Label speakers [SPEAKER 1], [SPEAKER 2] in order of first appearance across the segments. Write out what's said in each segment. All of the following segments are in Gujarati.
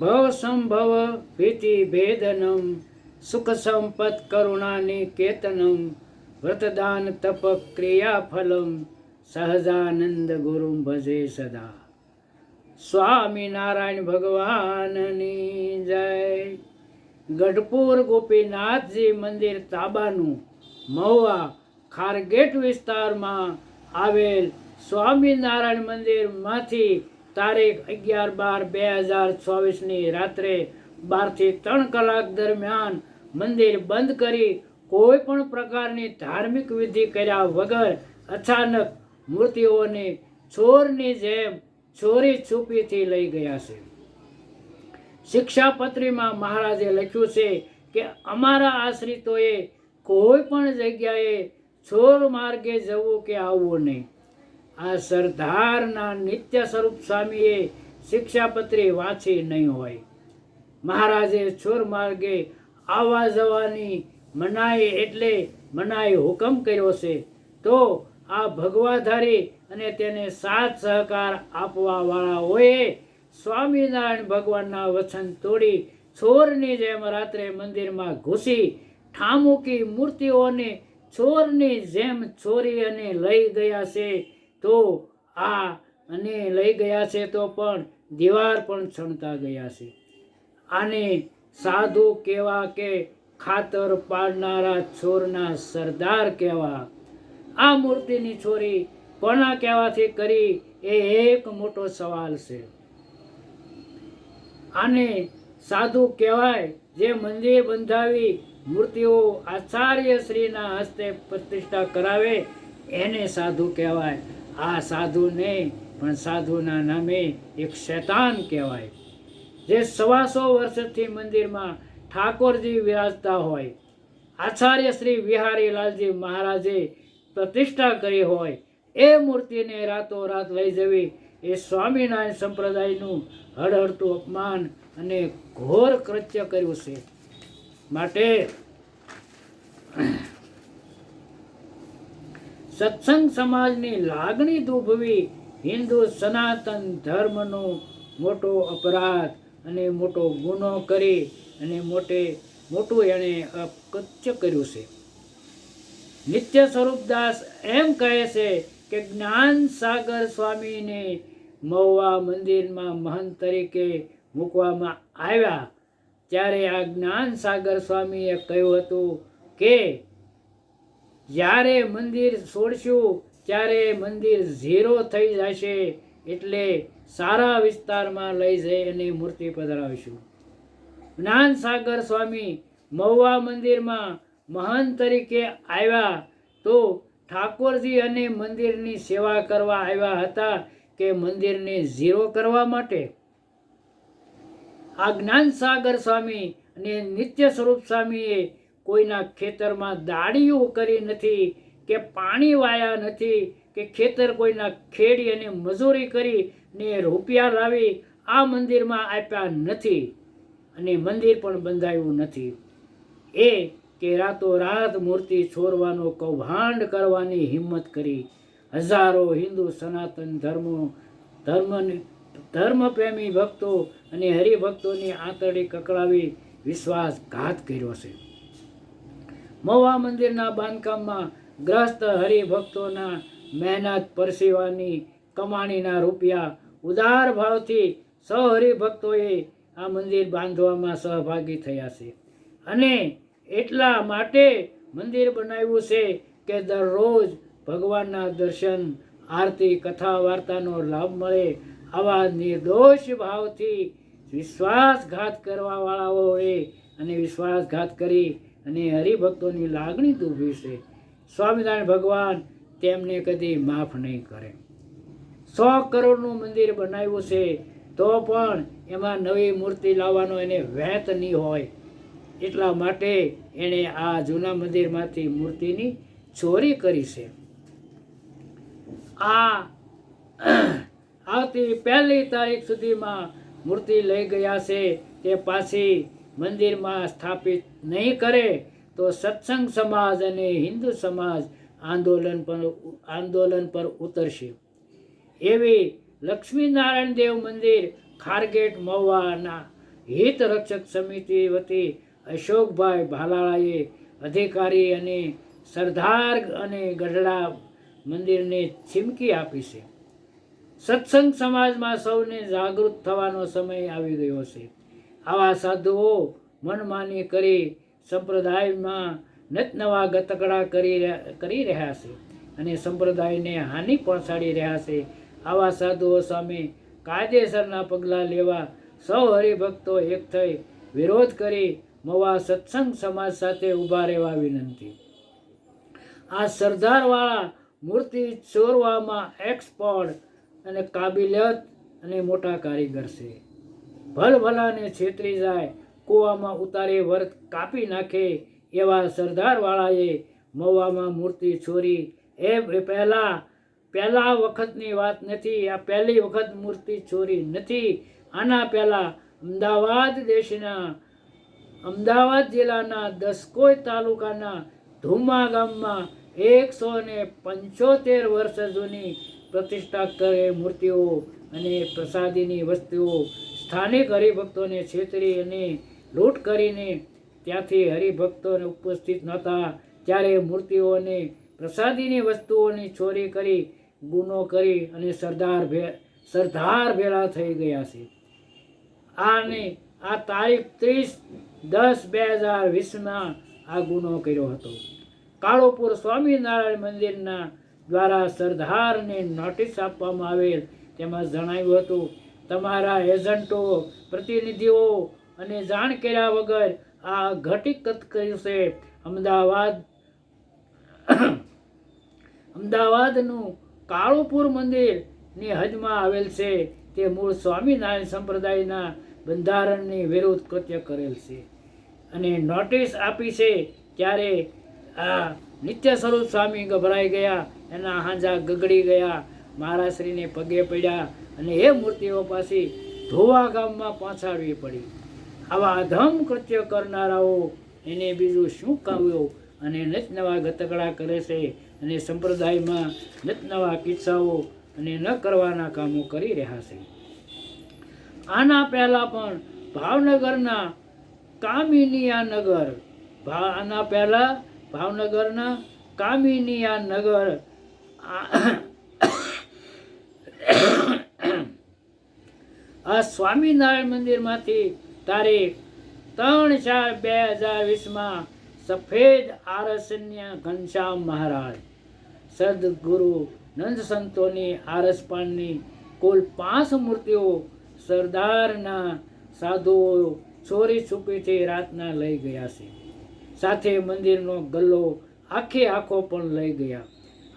[SPEAKER 1] ભવ સંભવ ભીતિ ભેદનમ, સુખ સંપત કરુણાની કેતનમ, વ્રતદાન તપ ક્રિયાફલમ, સહજાનંદ ગુરુ ભજે સદા. સ્વામિનારાયણ ભગવાનની જય. ગઢપુર ગોપીનાથજી મંદિર તાબાનું મહુવા ખારગેટ વિસ્તારમાં આવેલ સ્વામિનારાયણ મંદિરમાંથી તારીખ અગિયાર બાર બે હજાર ચોવીસની રાત્રે બારથી ત્રણ કલાક દરમિયાન મંદિર બંધ કરી કોઈ પણ પ્રકારની ધાર્મિક વિધિ કર્યા વગર અચાનક મૂર્તિઓને ચોરની જેમ ચોરી છુપીથી લઈ ગયા છે. શિક્ષાપત્રીમાં મહારાજે લખ્યું છે કે અમારા આશ્રિતોએ કોઈ પણ જગ્યાએ ચોર માર્ગે જવું કે આવવું નહીં. આ સરદારના નિત્ય સ્વરૂપ સ્વામીએ શિક્ષાપત્રી વાંચી નહીં હોય. મહારાજે ચોર માર્ગે આવવા જવાની મનાઈ એટલે મનાઈ હુકમ કર્યો છે. તો આ ભગવાધારી અને તેને સાથ સહકાર આપવા વાળાઓએ સ્વામિનારાયણ ભગવાનના વચન તોડી ચોરની જેમ રાત્રે મંદિરમાં ઘૂસી ઠામુકી મૂર્તિઓને ચોરની જેમ ચોરી અને લઈ ગયા છે. તો આ અને લઈ ગયા છે તો પણ દીવાર પણ છણતા ગયા છે. આને સાધુ કહેવા કે ખાતર પાડનારા છોરના સરદાર કહેવા આ મૂર્તિની છોરી કોના કહેવાથી કરી એ એક મોટો સવાલ છે. આને સાધુ કહેવાય જે મંદિર બંધાવી મૂર્તિઓ આચાર્ય શ્રીના હસ્તે પ્રતિષ્ઠા કરાવે એને સાધુ કહેવાય. આ સાધુ નહીં પણ સાધુના નામે એક શૈતાન કહેવાય. જે સવાસો વર્ષથી મંદિરમાં ઠાકોરજી વિરાજતા હોય, આચાર્ય શ્રી વિહારી લાલજી મહારાજે પ્રતિષ્ઠા કરી હોય, એ મૂર્તિને રાતોરાત લઈ જવી એ સ્વામિનારાયણ સંપ્રદાયનું હળહળતું અપમાન અને ઘોર કૃત્ય કર્યું છે. માટે સત્સંગ સમાજની લાગણી દુભવી હિન્દુ સનાતન ધર્મનો મોટો અપરાધ અને મોટો ગુનો કરી અને મોટે મોટું એણે અપકૃત્ય કર્યું છે. નિત્ય સ્વરૂપદાસ એમ કહે છે કે જ્ઞાન સાગર સ્વામીને મહુવા મંદિરમાં મહંત તરીકે મૂકવામાં આવ્યા. ત્યારે આ જ્ઞાન સાગર સ્વામીએ કહ્યું હતું કે જ્યારે મંદિર છોડશું, ત્યારે મંદિર ઝીરો થઈ જશે એટલે સારા વિસ્તારમાં લઈ જઈ અને મૂર્તિ પધરાવીશું. જ્ઞાન સાગર સ્વામી મહુવા મંદિરમાં મહાન તરીકે આવ્યા તો ઠાકોરજી અને મંદિરની સેવા કરવા આવ્યા હતા કે મંદિરને ઝીરો કરવા માટે. આ જ્ઞાન સાગર સ્વામી અને નિત્ય સ્વરૂપ સ્વામીએ કોઈના ખેતરમાં દાડીઓ કરી નથી કે પાણી વાયા નથી કે ખેતર કોઈના ખેડી અને મજૂરી કરી ને રૂપિયા લાવી આ મંદિરમાં આપ્યા નથી અને મંદિર પણ બંધાયું નથી. એ કે રાતોરાત મૂર્તિ છોડવાનો કૌભાંડ કરવાની હિંમત કરી. હજારો હિન્દુ સનાતન ધર્મો ધર્મ ધર્મપ્રેમી ભક્તો અને હરિભક્તોની આંતરડી કકડાવી વિશ્વાસઘાત કર્યો છે. મહુવા મંદિરના બાંધકામમાં ગ્રસ્ત હરિભક્તોના મહેનત પરસેવાની કમાણીના રૂપિયા ઉદાર ભાવથી સહરિભક્તોએ આ મંદિર બાંધવામાં સહભાગી થયા છે. અને એટલા માટે મંદિર બનાવ્યું છે કે દરરોજ ભગવાનના દર્શન, આરતી, કથા, વાર્તાનો લાભ મળે આવા નિર્દોષ ભાવથી વિશ્વાસઘાત કરવાવાળાઓએ અને વિશ્વાસઘાત કરી અને હરિભક્તોની લાગણી દુભી છે સ્વામિનારાયણ ભગવાન તેમને કદી માફ નહીં કરે. સો કરોડનું મંદિર બનાવ્યું છે, તો પણ એમાં નવી મૂર્તિ લાવવાનો એને વેત નહીં હોય. એટલા માટે એણે આ જૂના મંદિરમાંથી મૂર્તિની ચોરી કરી છે. આ આવતી પહેલી તારીખ સુધીમાં મૂર્તિ લઈ ગયા છે, તે પાછી મંદિરમાં સ્થાપિત નહીં કરે તો સત્સંગ સમાજ અને હિન્દુ સમાજ આંદોલન પર આંદોલન પર ઉતરશે. એવી લક્ષ્મીનારાયણ દેવ મંદિર ખારગેટ મહુવાના હિત રક્ષક સમિતિ વતી અશોકભાઈ ભાલાળાએ અધિકારી અને સરદાર અને ગઢડા મંદિરને ચીમકી આપી છે. સત્સંગ સમાજમાં સૌને જાગૃત થવાનો સમય આવી ગયો છે. આવા સાધુઓ મનમાની કરી સંપ્રદાયમાં નત નવા ગતકડા કરી કરી રહ્યા છે અને સંપ્રદાયને હાનિ પહોંચાડી રહ્યા છે. આવા સાધુઓ સામે કાયદેસરના પગલાં લેવા સૌ હરિભક્તો એક થઈ વિરોધ કરી મવા સત્સંગ સમાજ સાથે ઊભા રહેવા વિનંતી. આ સરદારવાળા મૂર્તિ ચોરવામાં એક્સપર્ટ અને કાબિલિયત અને મોટા કારીગર છે. ભલભલાને છેતરી જાય, કૂવામાં ઉતારે વર્ત કાપી નાખે એવા સરદારવાળાએ મવામાં મૂર્તિ ચોરી એ પહેલાં, પહેલા વખતની વાત નથી, આ પહેલી વખત મૂર્તિ ચોરી નથી. આના પહેલાં અમદાવાદ દેશના, અમદાવાદ જિલ્લાના દસકોઈ તાલુકાના ધુમા ગામમાં એકસો ને પંચોતેર વર્ષ જૂની પ્રતિષ્ઠા કરે મૂર્તિઓ અને પ્રસાદીની વસ્તુઓ સ્થાનિક હરિભક્તોને છેતરી અને લૂંટ કરીને ત્યાંથી હરિભક્તોને ઉપસ્થિત નહોતા ત્યારે મૂર્તિઓને પ્રસાદીની વસ્તુઓની ચોરી કરી, ગુનો કરી અને સરદાર ભે, સરદાર ભેળા થઈ ગયા છે. આને, આ તારીખ ત્રીસ દસ બે હજાર વીસમાં આ ગુનો કર્યો હતો. કાળોપુર સ્વામિનારાયણ મંદિરના દ્વારા સરદારને નોટિસ આપવામાં આવેલ તેમાં જણાવ્યું હતું તમારા એજન્ટો, પ્રતિનિધિઓ અને જાણ કર્યા વગર આ ઘટિકત કર્યું છે અમદાવાદ અમદાવાદનું કાળુપુર મંદિરની હદમાં આવેલ છે. તે મૂળ સ્વામિનારાયણ સંપ્રદાયના બંધારણની વિરુદ્ધ કૃત્ય કરેલ છે. અને નોટિસ આપી છે ત્યારે આ નિત્ય સ્વરૂપ સ્વામી ગભરાઈ ગયા. એના હાંજા ગગડી ગયા. મહારાશ્રીને પગે પડ્યા. અને એ મૂર્તિઓ પાછી ધોવા ગામમાં પહોંચાડવી પડી. આવા અધમ કૃત્ય કરનારાઓ એને બીજું શું કહ્યું અને નવા ગતકડા કરે છે અને સંપ્રદાયમાં નવા કિસ્સાઓ અને ન કરવાના કામો કરી રહ્યા છે. આના પહેલાં પણ ભાવનગરના કામિનિયા નગર ભા- આના પહેલાં ભાવનગરના કામિનિયા નગર આ- સ્વામિનારાયણ મંદિરમાંથી તારીખ ત્રણ ચાર બે હજાર વીસમાં સફેદ આરસન્ય ઘનશ્યામ મહારાજ. સદગુરુ નંદ સંતોની આરસપાણની કુલ પાંચ મૂર્તિઓ સરદારના સાધુઓ ચોરી છુપીથી રાતના લઈ ગયા છે. સાથે મંદિરનો ગલ્લો આખે આખો પણ લઈ ગયા.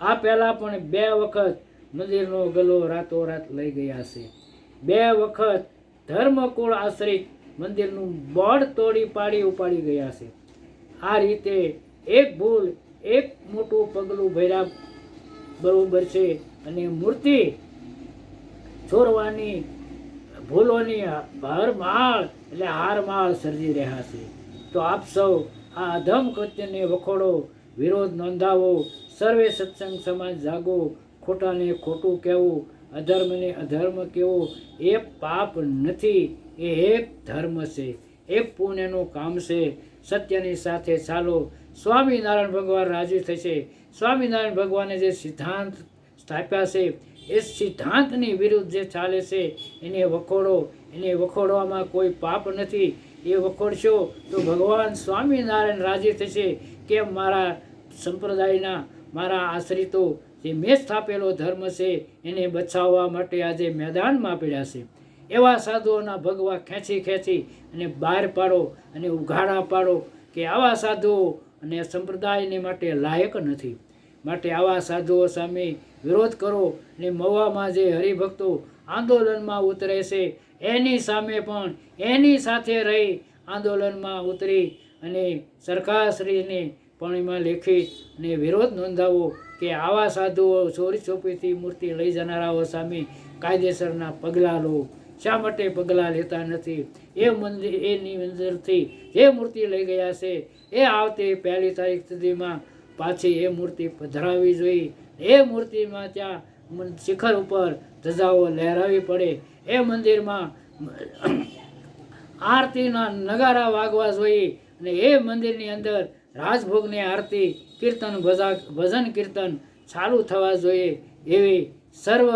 [SPEAKER 1] આ પહેલાં પણ બે વખત મંદિરનો ગલ્લો રાતોરાત લઈ ગયા છે. બે વખત ધર્મકુળ આશ્રિત મંદિરનું બોર્ડ તોડી પાડી ઉપાડી ગયા છે. આ રીતે એક ભૂલ, એક મોટું પગલું ભર્યા બરોબર છે અને મૂર્તિ છોરવાની ભૂલોની ભરમાળ એટલે હારમાળ સર્જી રહ્યા છે. તો આપ સૌ આ અધમ કૃત્યને વખોડો, વિરોધ નોંધાવો, સર્વે સત્સંગ સમાજ જાગો, ખોટાને ખોટું કહેવું અધર્મને અધર્મ કેવો? એ પાપ નથી, એ એક ધર્મ છે. એ પુણ્યનું કામ છે. સત્યની સાથે ચાલો. સ્વામિનારાયણ ભગવાન રાજી થશે. સ્વામિનારાયણ ભગવાને જે સિદ્ધાંત સ્થાપ્યા છે, એ સિદ્ધાંતની વિરુદ્ધ જે ચાલે છે, એને વખોડો. એને વખોડવામાં કોઈ પાપ નથી. એ વખોડશો તો ભગવાન સ્વામિનારાયણ રાજી થશે. કે મારા સંપ્રદાયના, મારા આશ્રિતો જે મેં સ્થાપેલો ધર્મ છે, એને બચાવવા માટે આજે મેદાનમાં પડ્યા છે. એવા સાધુઓના ભગવા ખેંચી ખેંચી અને બહાર પાડો અને ઉઘાડા પાડો કે આવા સાધુઓ અને સંપ્રદાયને માટે લાયક નથી. માટે આવા સાધુઓ સામે વિરોધ કરો અને મવામાં જે હરિભક્તો આંદોલનમાં ઉતરે છે, એની સામે પણ એની સાથે રહી આંદોલનમાં ઉતરી અને સરકારશ્રીને પણ એમાં લેખી અને વિરોધ નોંધાવો કે આવા સાધુઓ ચોરી છોપીથી મૂર્તિ લઈ જનારાઓ સામે કાયદેસરના પગલાં લો. શા માટે પગલાં લેતા નથી? એ મંદિર એની અંદરથી જે મૂર્તિ લઈ ગયા છે, એ આવતી પહેલી તારીખ સુધીમાં પાછી એ મૂર્તિ પધરાવી જોઈએ એ મૂર્તિમાં ત્યાં શિખર ઉપર ધજાઓ લહેરાવી પડે. એ મંદિરમાં આરતીના નગારા વાગવા જોઈએ અને એ મંદિરની અંદર રાજભોગની આરતી, કીર્તન ભજા ભજન કીર્તન ચાલુ થવા જોઈએ એવી સર્વ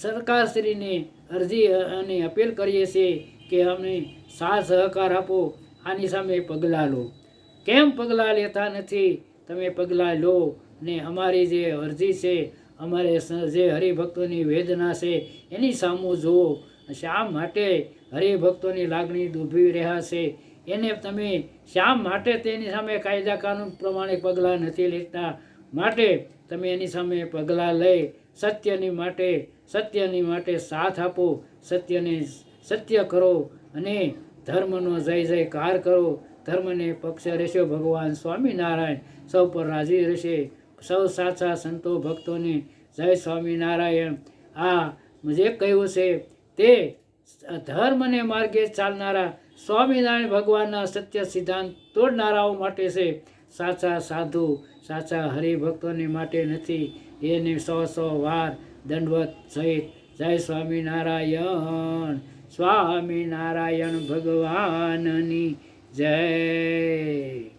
[SPEAKER 1] સરકારશ્રીને અરજી અને અપીલ કરીએ છીએ કે અમને સાથ સહકાર આપો, આની સામે પગલાં લો. કેમ પગલાં લેતા નથી? તમે પગલાં લો ને અમારી જે અરજી છે, અમારે જે હરિભક્તોની વેદના છે, એની સામું જુઓ. શા માટે હરિભક્તોની લાગણી દુભી રહ્યા છે? એને તમે શા માટે તેની સામે કાયદા કાનૂન પ્રમાણે પગલાં નથી લેતા? માટે તમે એની સામે પગલાં લઈ સત્યની માટે સત્યની માટે સાથ આપો, સત્યને સત્ય કરો અને ધર્મનો જય જયકાર કરો. ધર્મને પક્ષ રહેશો ભગવાન સ્વામિનારાયણ. સૌ પર રાજી રહેશે. સૌ સાચા સંતો ભક્તોને જય સ્વામિનારાયણ. આ જે કહ્યું છે તે ધર્મને માર્ગે ચાલનારા સ્વામિનારાયણ ભગવાનના સત્ય સિદ્ધાંત તોડનારાઓ માટે છે. સાચા સાધુ, સાચા હરિભક્તોને માટે નથી. એને સો સો વાર દંડવત સહિત જય સ્વામિનારાયણ સ્વામિનારાયણ ભગવાનની જય.